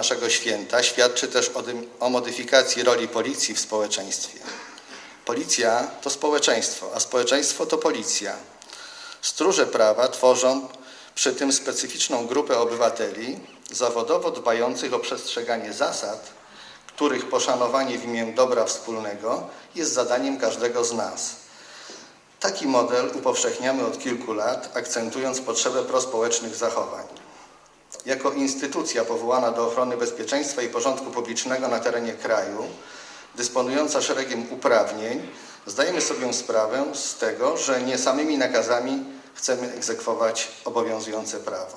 naszego święta świadczy też o, o modyfikacji roli policji w społeczeństwie. Policja to społeczeństwo, a społeczeństwo to policja. Stróże prawa tworzą przy tym specyficzną grupę obywateli zawodowo dbających o przestrzeganie zasad, których poszanowanie w imię dobra wspólnego jest zadaniem każdego z nas. Taki model upowszechniamy od kilku lat, akcentując potrzebę prospołecznych zachowań. Jako instytucja powołana do ochrony bezpieczeństwa i porządku publicznego na terenie kraju, dysponująca szeregiem uprawnień, zdajemy sobie sprawę z tego, że nie samymi nakazami chcemy egzekwować obowiązujące prawo.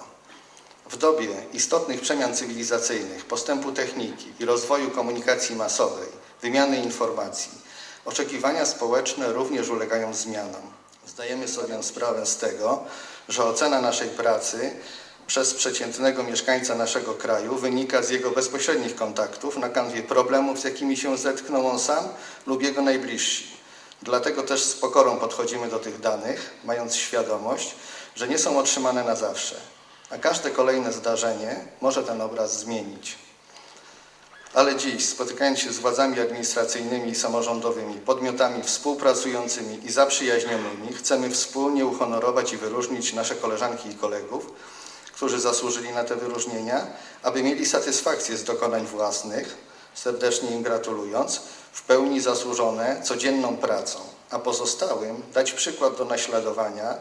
W dobie istotnych przemian cywilizacyjnych, postępu techniki i rozwoju komunikacji masowej, wymiany informacji, oczekiwania społeczne również ulegają zmianom. Zdajemy sobie sprawę z tego, że ocena naszej pracy przez przeciętnego mieszkańca naszego kraju wynika z jego bezpośrednich kontaktów na kanwie problemów, z jakimi się zetknął on sam lub jego najbliżsi. Dlatego też z pokorą podchodzimy do tych danych, mając świadomość, że nie są otrzymane na zawsze, a każde kolejne zdarzenie może ten obraz zmienić. Ale dziś, spotykając się z władzami administracyjnymi i samorządowymi, podmiotami współpracującymi i zaprzyjaźnionymi, chcemy wspólnie uhonorować i wyróżnić nasze koleżanki i kolegów, którzy zasłużyli na te wyróżnienia, aby mieli satysfakcję z dokonań własnych, serdecznie im gratulując, w pełni zasłużone codzienną pracą, a pozostałym dać przykład do naśladowania,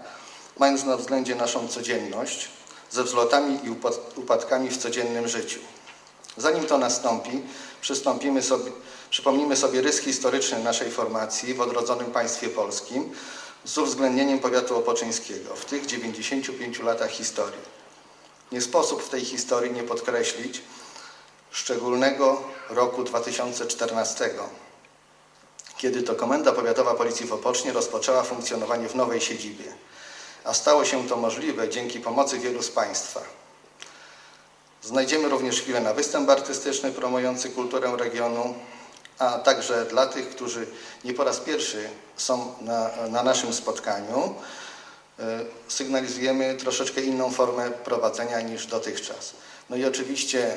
mając na względzie naszą codzienność, ze wzlotami i upad- upadkami w codziennym życiu. Zanim to nastąpi, przystąpimy sobie, przypomnimy sobie rys historyczny naszej formacji w odrodzonym państwie polskim z uwzględnieniem powiatu opoczyńskiego w tych 95 latach historii. Nie sposób w tej historii nie podkreślić szczególnego roku 2014, kiedy to Komenda Powiatowa Policji w Opocznie rozpoczęła funkcjonowanie w nowej siedzibie, a stało się to możliwe dzięki pomocy wielu z Państwa. Znajdziemy również chwilę na występ artystyczny promujący kulturę regionu, a także dla tych, którzy nie po raz pierwszy są na, na naszym spotkaniu, sygnalizujemy troszeczkę inną formę prowadzenia niż dotychczas. No i oczywiście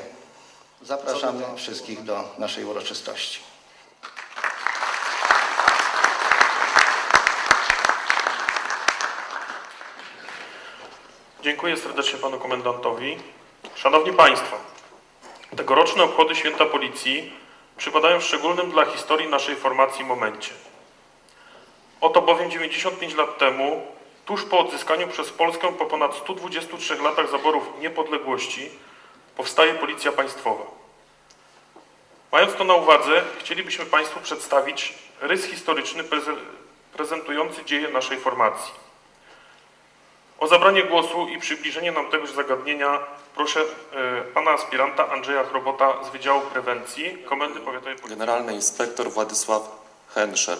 zapraszamy wszystkich do naszej uroczystości. Dziękuję serdecznie panu komendantowi. Szanowni Państwo, tegoroczne obchody Święta Policji przypadają w szczególnym dla historii naszej formacji momencie. Oto bowiem 95 lat temu, tuż po odzyskaniu przez Polskę po ponad 123 latach zaborów niepodległości, powstaje Policja Państwowa. Mając to na uwadze, chcielibyśmy Państwu przedstawić rys historyczny preze- prezentujący dzieje naszej formacji. O zabranie głosu i przybliżenie nam tegoż zagadnienia proszę e, pana aspiranta Andrzeja Chrobota z Wydziału Prewencji Komendy Powiatowej Policji. Generalny inspektor Władysław Henscher.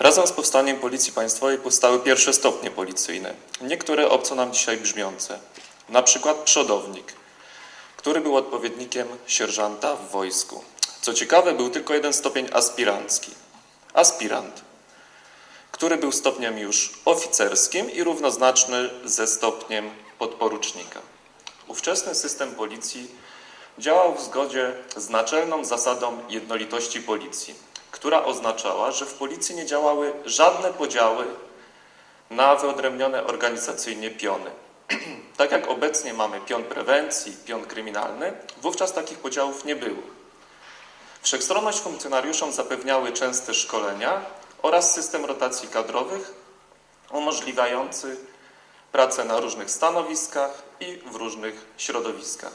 Razem z powstaniem Policji Państwowej powstały pierwsze stopnie policyjne, niektóre obco nam dzisiaj brzmiące. Na przykład przodownik, który był odpowiednikiem sierżanta w wojsku. Co ciekawe, był tylko jeden stopień aspirancki. Aspirant, który był stopniem już oficerskim i równoznaczny ze stopniem podporucznika. Ówczesny system policji działał w zgodzie z naczelną zasadą jednolitości policji, która oznaczała, że w policji nie działały żadne podziały na wyodrębnione organizacyjnie piony. tak jak obecnie mamy pion prewencji, pion kryminalny, wówczas takich podziałów nie było. Wszechstronność funkcjonariuszom zapewniały częste szkolenia oraz system rotacji kadrowych umożliwiający pracę na różnych stanowiskach i w różnych środowiskach.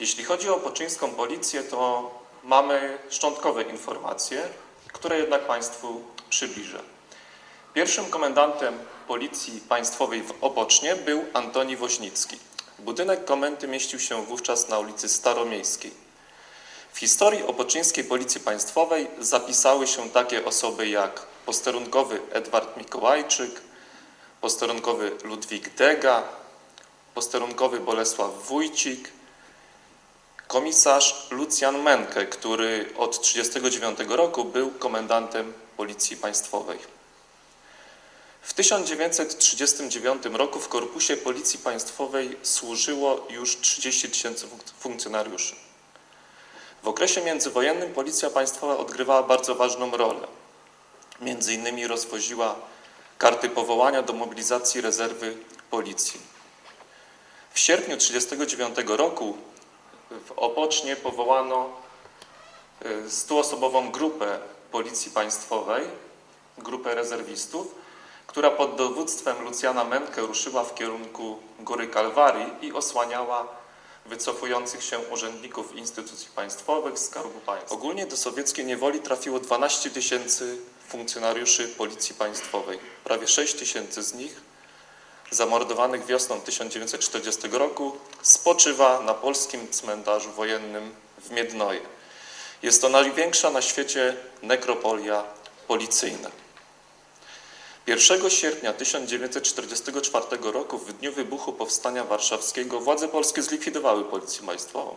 Jeśli chodzi o poczyńską policję, to mamy szczątkowe informacje, które jednak Państwu przybliżę. Pierwszym komendantem Policji Państwowej w Opocznie był Antoni Woźnicki. Budynek komendy mieścił się wówczas na ulicy Staromiejskiej. W historii opoczyńskiej Policji Państwowej zapisały się takie osoby jak posterunkowy Edward Mikołajczyk, posterunkowy Ludwik Dega, posterunkowy Bolesław Wójcik, komisarz Lucjan Menke, który od 1939 roku był komendantem Policji Państwowej. W 1939 roku w Korpusie Policji Państwowej służyło już 30 tysięcy funk- funkcjonariuszy. W okresie międzywojennym Policja Państwowa odgrywała bardzo ważną rolę. Między innymi rozwoziła karty powołania do mobilizacji rezerwy policji. W sierpniu 1939 roku w Opocznie powołano y, stuosobową grupę Policji Państwowej, grupę rezerwistów, która pod dowództwem Lucjana Menke ruszyła w kierunku Góry Kalwarii i osłaniała wycofujących się urzędników instytucji państwowych, Skarbu Państwa. Ogólnie do sowieckiej niewoli trafiło 12 tysięcy funkcjonariuszy Policji Państwowej. Prawie 6 tysięcy z nich zamordowanych wiosną 1940 roku spoczywa na polskim cmentarzu wojennym w Miednoje. Jest to największa na świecie nekropolia policyjna. 1 sierpnia 1944 roku, w dniu wybuchu Powstania Warszawskiego, władze polskie zlikwidowały Policję Państwową.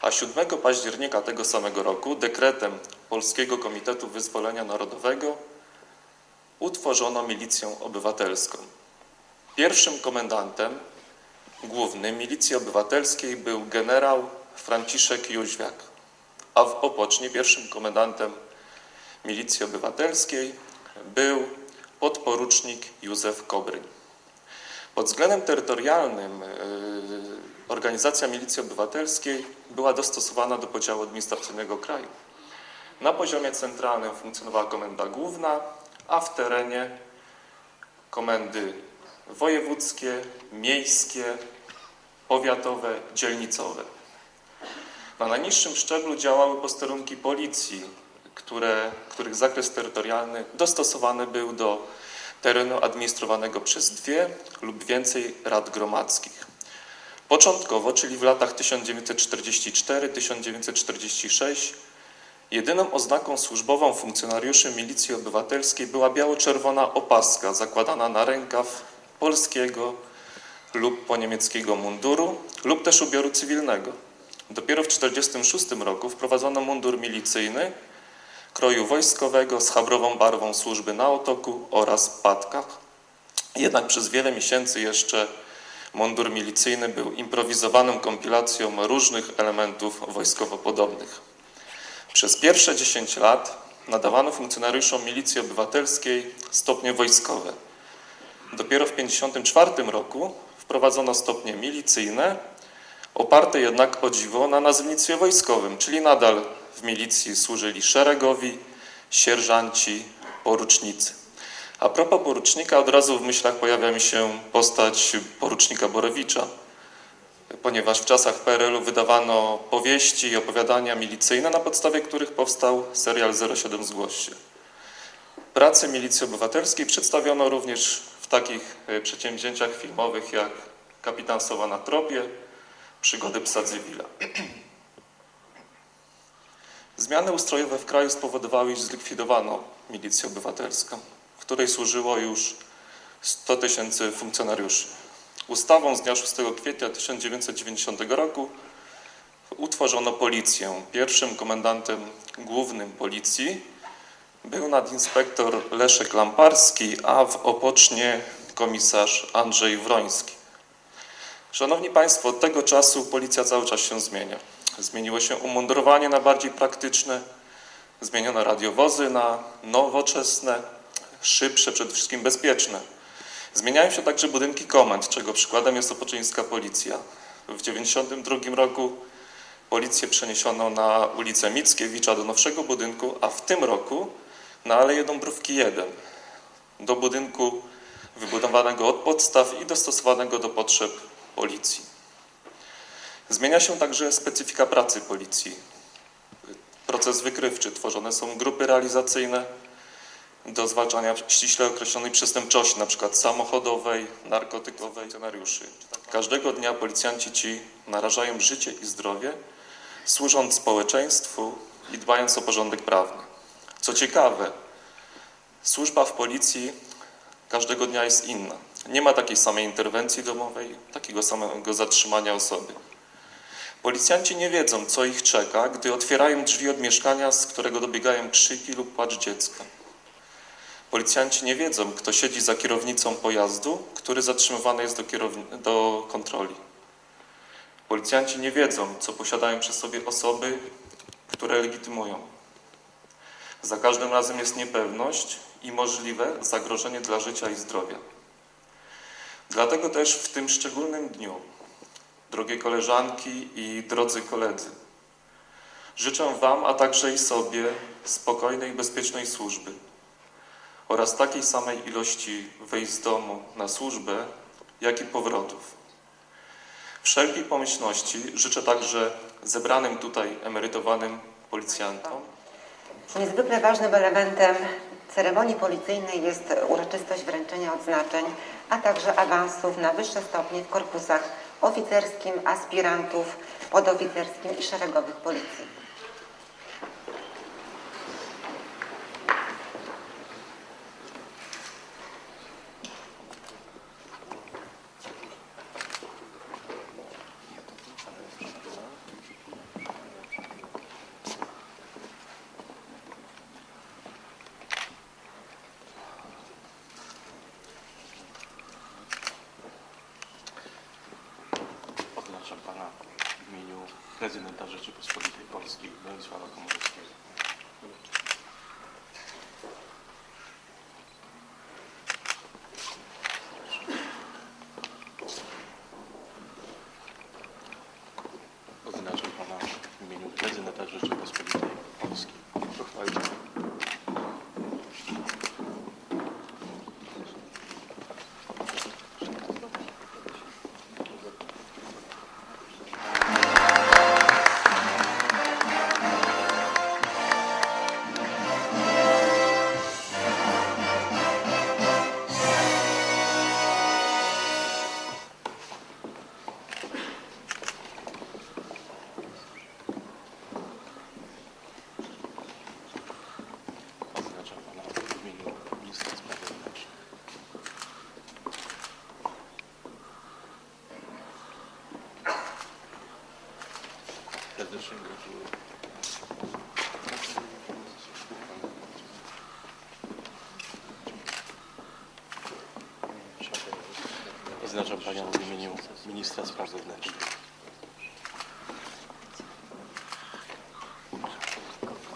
A 7 października tego samego roku dekretem Polskiego Komitetu Wyzwolenia Narodowego utworzono milicję obywatelską. Pierwszym komendantem głównym milicji obywatelskiej był generał Franciszek Jóźwiak, a w Opocznie pierwszym komendantem milicji obywatelskiej był podporucznik Józef Kobryń. Pod względem terytorialnym yy, organizacja milicji obywatelskiej była dostosowana do podziału administracyjnego kraju. Na poziomie centralnym funkcjonowała komenda główna, a w terenie komendy wojewódzkie, miejskie, powiatowe, dzielnicowe. Na najniższym szczeblu działały posterunki policji, które, których zakres terytorialny dostosowany był do terenu administrowanego przez dwie lub więcej rad gromadzkich. Początkowo, czyli w latach 1944-1946, jedyną oznaką służbową funkcjonariuszy milicji obywatelskiej była biało-czerwona opaska zakładana na rękaw polskiego lub poniemieckiego munduru lub też ubioru cywilnego. Dopiero w 1946 roku wprowadzono mundur milicyjny kroju wojskowego z chabrową barwą służby na otoku oraz patkach. Jednak przez wiele miesięcy jeszcze mundur milicyjny był improwizowaną kompilacją różnych elementów wojskowo podobnych. Przez pierwsze 10 lat nadawano funkcjonariuszom milicji obywatelskiej stopnie wojskowe. Dopiero w 1954 roku wprowadzono stopnie milicyjne, oparte jednak o dziwo na nazewnictwie wojskowym, czyli nadal w milicji służyli szeregowi, sierżanci, porucznicy. A propos porucznika, od razu w myślach pojawia mi się postać porucznika Borowicza, ponieważ w czasach PRL-u wydawano powieści i opowiadania milicyjne, na podstawie których powstał serial 07 Zgłoś się. Pracę milicji obywatelskiej przedstawiono również takich e, przedsięwzięciach filmowych jak Kapitan Sowa na tropie, Przygody psa Cywila. Zmiany ustrojowe w kraju spowodowały, iż zlikwidowano milicję obywatelską, której służyło już 100 tysięcy funkcjonariuszy. Ustawą z dnia 6 kwietnia 1990 roku utworzono policję. Pierwszym komendantem głównym policji był nadinspektor Leszek Lamparski, a w Opocznie komisarz Andrzej Wroński. Szanowni Państwo, od tego czasu policja cały czas się zmienia. Zmieniło się umundurowanie na bardziej praktyczne, zmieniono radiowozy na nowoczesne, szybsze, przede wszystkim bezpieczne. Zmieniają się także budynki komend, czego przykładem jest opoczyńska policja. W 1992 roku policję przeniesiono na ulicę Mickiewicza do nowszego budynku, a w tym roku na Aleję Dąbrówki 1 do budynku wybudowanego od podstaw i dostosowanego do potrzeb policji. Zmienia się także specyfika pracy policji. Proces wykrywczy, tworzone są grupy realizacyjne do zwalczania ściśle określonej przestępczości, np. samochodowej, narkotykowej, scenariuszy. Każdego dnia policjanci ci narażają życie i zdrowie, służąc społeczeństwu i dbając o porządek prawny. Co ciekawe, służba w policji każdego dnia jest inna. Nie ma takiej samej interwencji domowej, takiego samego zatrzymania osoby. Policjanci nie wiedzą, co ich czeka, gdy otwierają drzwi od mieszkania, z którego dobiegają krzyki lub płacz dziecka. Policjanci nie wiedzą, kto siedzi za kierownicą pojazdu, który zatrzymywany jest do, do kontroli. Policjanci nie wiedzą, co posiadają przy sobie osoby, które legitymują. Za każdym razem jest niepewność i możliwe zagrożenie dla życia i zdrowia. Dlatego też w tym szczególnym dniu, drogie koleżanki i drodzy koledzy, życzę Wam, a także i sobie spokojnej bezpiecznej służby oraz takiej samej ilości wyjść z domu na służbę, jak i powrotów. Wszelkiej pomyślności życzę także zebranym tutaj emerytowanym policjantom, Niezwykle ważnym elementem ceremonii policyjnej jest uroczystość wręczenia odznaczeń, a także awansów na wyższe stopnie w korpusach oficerskim, aspirantów, podoficerskim i szeregowych policji. Oznaczam Pana w imieniu Prezydenta Rzeczypospolitej Polskiej Bronisława Komorowskiego. Ministra Spraw Wewnętrznych.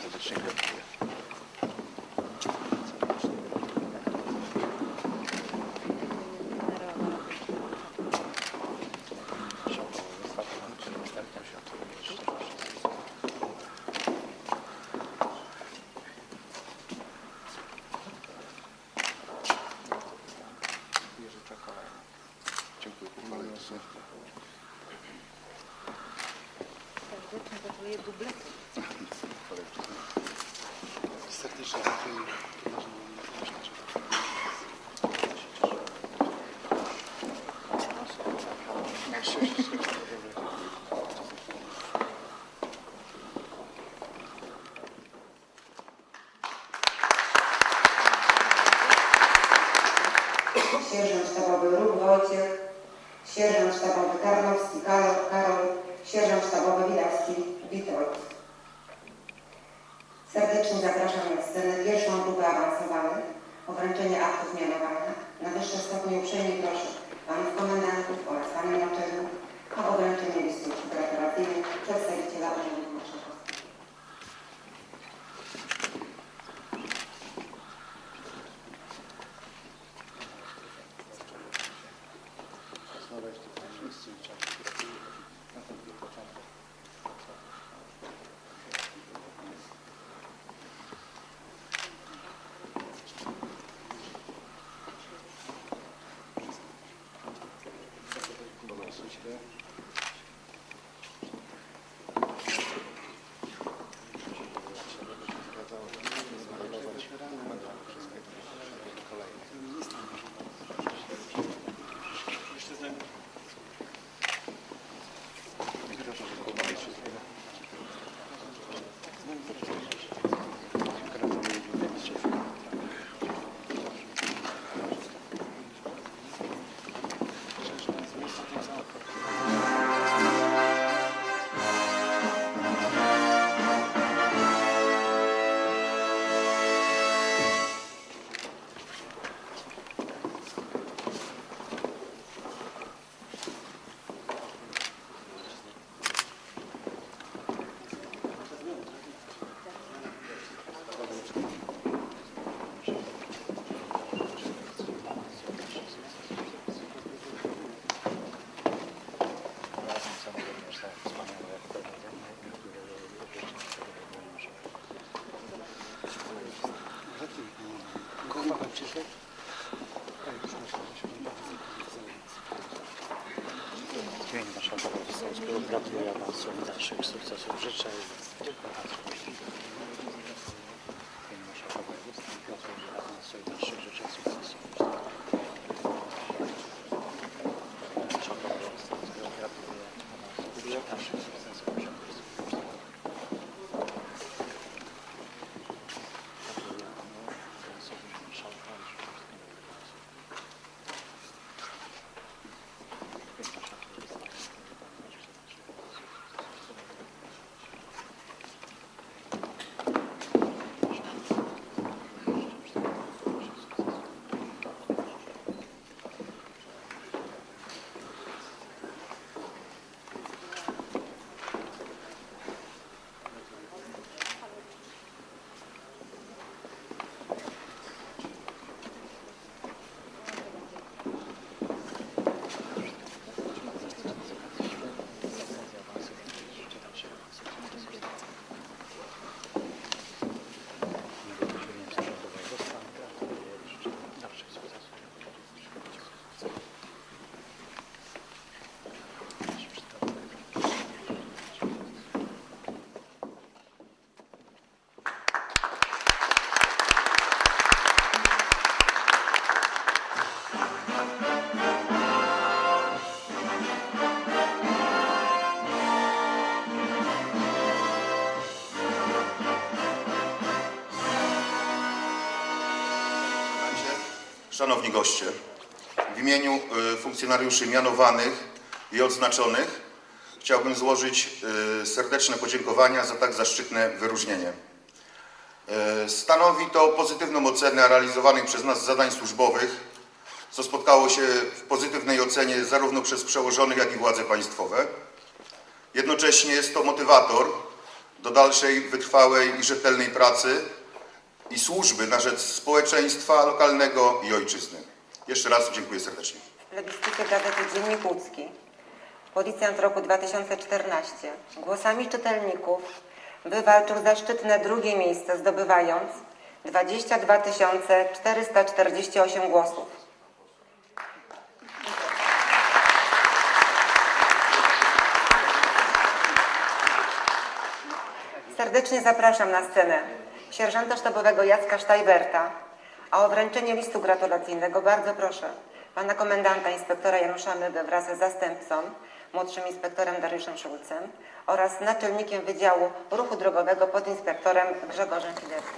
Serdecznie gratuluję. Dziękuję. Sierżant sztabowy Róg Wojciech, sierżant sztabowy Karnowski Karol, Karol sierżant sztabowy Widawski Witold. Serdecznie zapraszam na scenę pierwszą grupę awansowanych o wręczenie aktów mianowania. Na wyższe stopnie uprzejmie proszę panów komendantów oraz panią naczelną o wręczenie listów gratulacyjnych przedstawiciela Urzędu sobie dalszych sukcesów życzę. Marszałka Szanowni goście, w imieniu y, funkcjonariuszy mianowanych i odznaczonych chciałbym złożyć y, serdeczne podziękowania za tak zaszczytne wyróżnienie. Y, Stanowi to pozytywną ocenę realizowanych przez nas zadań służbowych, co spotkało się w pozytywnej ocenie zarówno przez przełożonych, jak i władze państwowe. Jednocześnie jest to motywator do dalszej, wytrwałej i rzetelnej pracy i służby na rzecz społeczeństwa lokalnego i ojczyzny. Jeszcze raz dziękuję serdecznie. plebiscyty Gazety Dziennik Łódzki. Policjant roku 2014 głosami czytelników wywalczył zaszczytne drugie miejsce, zdobywając 22 448 głosów. Serdecznie zapraszam na scenę sierżanta sztabowego Jacka Sztajberta, a o wręczenie listu gratulacyjnego bardzo proszę pana komendanta inspektora Janusza Mygę wraz z zastępcą, młodszym inspektorem Dariuszem Szulcem oraz naczelnikiem Wydziału Ruchu Drogowego podinspektorem Grzegorzem Fiderskim.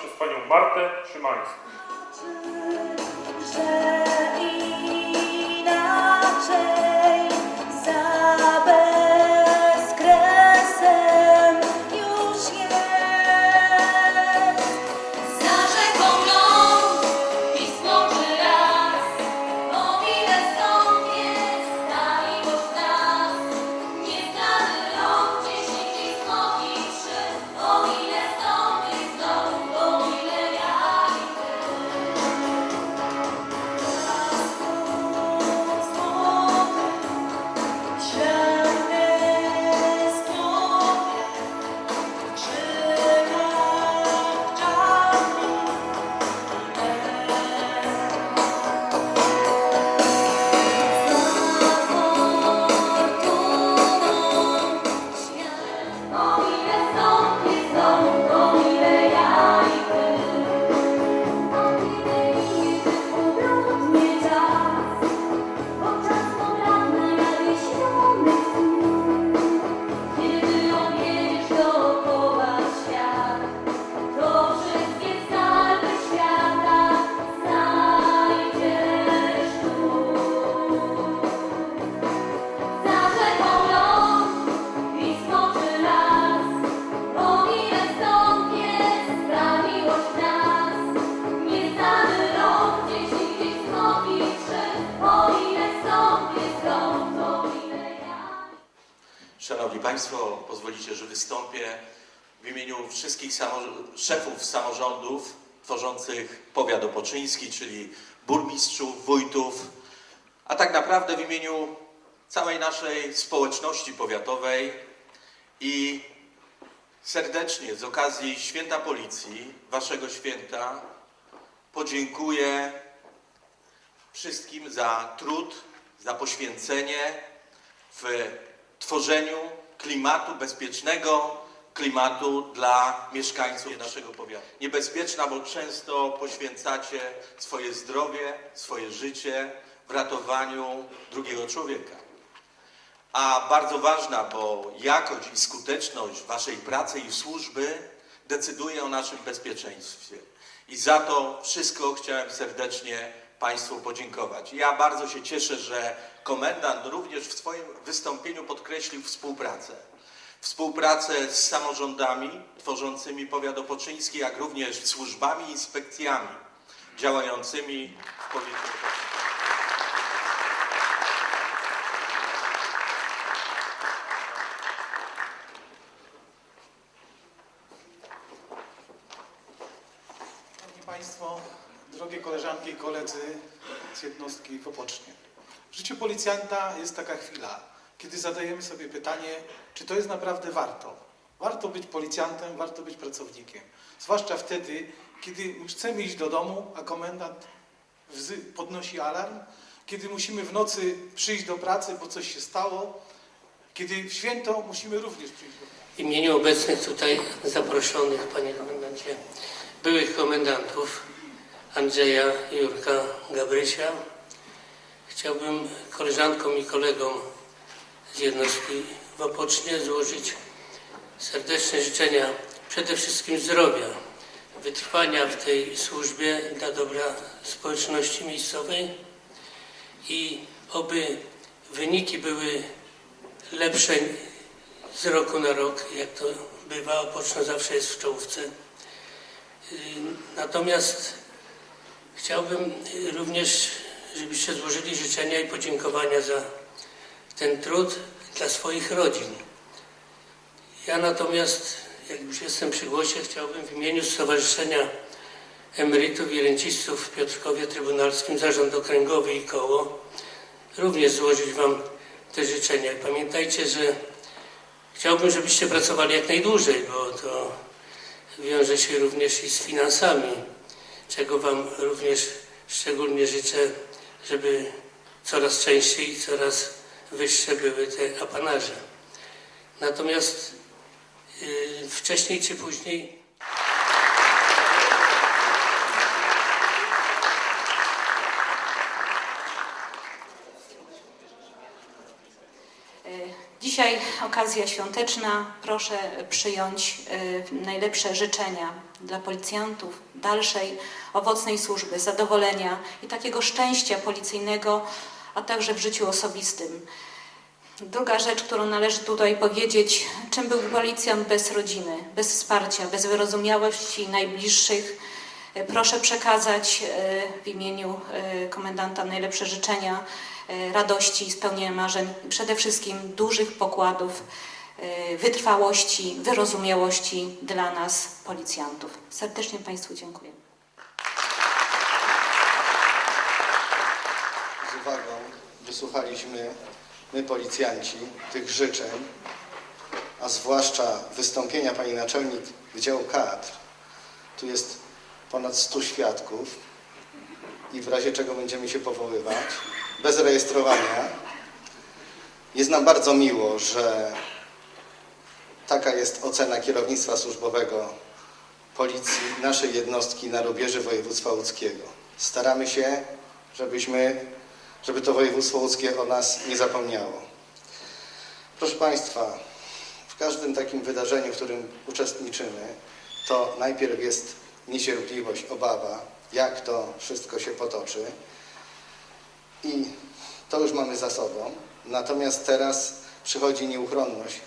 Przez Panią Martę Szymańską. Powiat opoczyński, czyli burmistrzów, wójtów, a tak naprawdę w imieniu całej naszej społeczności powiatowej i serdecznie z okazji Święta Policji, Waszego święta, podziękuję wszystkim za trud, za poświęcenie w tworzeniu klimatu bezpiecznego, klimatu dla mieszkańców naszego powiatu. Niebezpieczna, bo często poświęcacie swoje zdrowie, swoje życie w ratowaniu drugiego człowieka. A bardzo ważna, bo jakość i skuteczność Waszej pracy i służby decyduje o naszym bezpieczeństwie. I za to wszystko chciałem serdecznie Państwu podziękować. Ja bardzo się cieszę, że komendant również w swoim wystąpieniu podkreślił współpracę. Współpracę z samorządami tworzącymi powiat opoczyński, jak również służbami i inspekcjami działającymi w powiecie opoczyńskim. Państwo, drogie koleżanki i koledzy z jednostki w Opocznie. W życiu policjanta jest taka chwila, kiedy zadajemy sobie pytanie, czy to jest naprawdę warto. Warto być policjantem, warto być pracownikiem. Zwłaszcza wtedy, kiedy chcemy iść do domu, a komendant podnosi alarm, kiedy musimy w nocy przyjść do pracy, bo coś się stało, kiedy w święto musimy również przyjść do pracy. W imieniu obecnych tutaj zaproszonych, panie komendancie, byłych komendantów Andrzeja, Jurka, Gabrysia, chciałbym koleżankom i kolegom z jednostki w Opocznie złożyć serdeczne życzenia przede wszystkim zdrowia, wytrwania w tej służbie dla dobra społeczności miejscowej i oby wyniki były lepsze z roku na rok, jak to bywa, Opoczno zawsze jest w czołówce. Natomiast chciałbym również, żebyście złożyli życzenia i podziękowania za ten trud dla swoich rodzin. Ja natomiast, jak już jestem przy głosie, chciałbym w imieniu Stowarzyszenia Emerytów i Rencistów w Piotrkowie Trybunalskim, Zarząd Okręgowy i Koło również złożyć Wam te życzenia. Pamiętajcie, że Chciałbym, żebyście pracowali jak najdłużej, bo to wiąże się również i z finansami, czego Wam również szczególnie życzę, żeby coraz częściej i coraz wyższe były te apanarze. Natomiast yy, wcześniej czy później Dzisiaj okazja świąteczna. Proszę przyjąć y, najlepsze życzenia dla policjantów, dalszej owocnej służby, zadowolenia i takiego szczęścia policyjnego, a także w życiu osobistym. Druga rzecz, którą należy tutaj powiedzieć, czym był policjant bez rodziny, bez wsparcia, bez wyrozumiałości najbliższych. Y, Proszę przekazać y, w imieniu y, komendanta najlepsze życzenia radości spełnienia marzeń, przede wszystkim dużych pokładów, wytrwałości, wyrozumiałości dla nas, policjantów. Serdecznie Państwu dziękuję. Z uwagą wysłuchaliśmy my, policjanci, tych życzeń, a zwłaszcza wystąpienia pani naczelnik Wydziału Kadr. Tu jest ponad 100 świadków i w razie czego będziemy się powoływać, bez rejestrowania. Jest nam bardzo miło, że taka jest ocena kierownictwa służbowego Policji, naszej jednostki na rubieży województwa łódzkiego. Staramy się, żebyśmy żeby to województwo łódzkie o nas nie zapomniało. Proszę Państwa, w każdym takim wydarzeniu, w którym uczestniczymy, to najpierw jest niecierpliwość, obawa, jak to wszystko się potoczy i to już mamy za sobą. Natomiast teraz przychodzi nieuchronność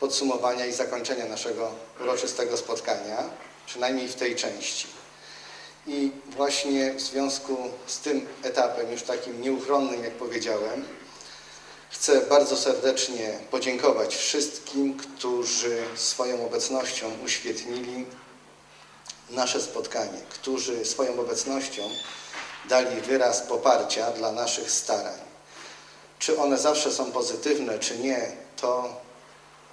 podsumowania i zakończenia naszego uroczystego spotkania, przynajmniej w tej części. I właśnie w związku z tym etapem, już takim nieuchronnym, jak powiedziałem, Chcę bardzo serdecznie podziękować wszystkim, którzy swoją obecnością uświetnili nasze spotkanie, którzy swoją obecnością dali wyraz poparcia dla naszych starań. Czy one zawsze są pozytywne, czy nie, to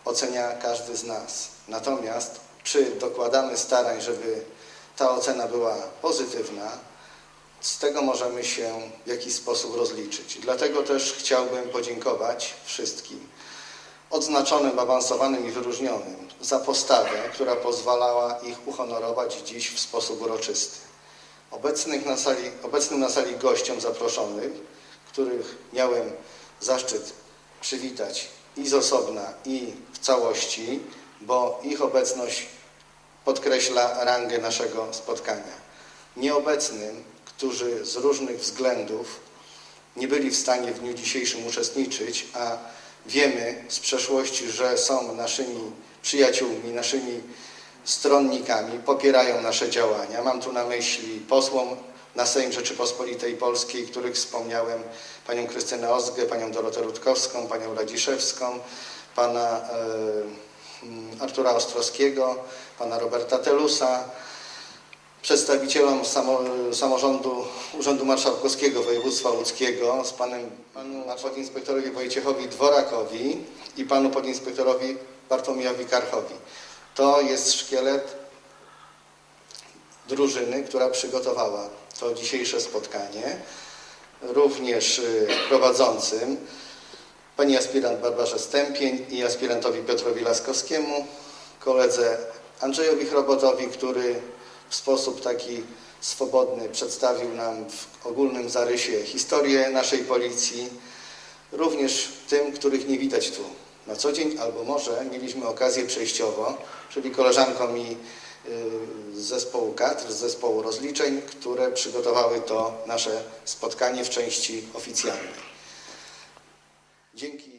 ocenia każdy z nas. Natomiast czy dokładamy starań, żeby ta ocena była pozytywna, z tego możemy się w jakiś sposób rozliczyć. Dlatego też chciałbym podziękować wszystkim odznaczonym, awansowanym i wyróżnionym za postawę, która pozwalała ich uhonorować dziś w sposób uroczysty. Obecnych na sali, obecnym na sali gościom zaproszonych, których miałem zaszczyt przywitać i z osobna, i w całości, bo ich obecność podkreśla rangę naszego spotkania. Nieobecnym, którzy z różnych względów nie byli w stanie w dniu dzisiejszym uczestniczyć, a wiemy z przeszłości, że są naszymi przyjaciółmi, naszymi stronnikami, popierają nasze działania. Mam tu na myśli posłom na Sejm Rzeczypospolitej Polskiej, których wspomniałem, panią Krystynę Ozgę, panią Dorotę Rutkowską, panią Radziszewską, pana mm, Artura Ostrowskiego, pana Roberta Telusa, przedstawicielom samo, samorządu Urzędu Marszałkowskiego Województwa Łódzkiego z panem, panu podinspektorowi Wojciechowi Dworakowi i panu podinspektorowi Bartłomiejowi Karchowi. To jest szkielet drużyny, która przygotowała to dzisiejsze spotkanie. Również y, prowadzącym pani aspirant Barbarze Stępień i aspirantowi Piotrowi Laskowskiemu, koledze Andrzejowi Chrobotowi, który w sposób taki swobodny przedstawił nam w ogólnym zarysie historię naszej policji, również tym, których nie widać tu na co dzień, albo może mieliśmy okazję przejściowo, czyli koleżankom i y, z zespołu kadr, z zespołu rozliczeń, które przygotowały to nasze spotkanie w części oficjalnej. Dzięki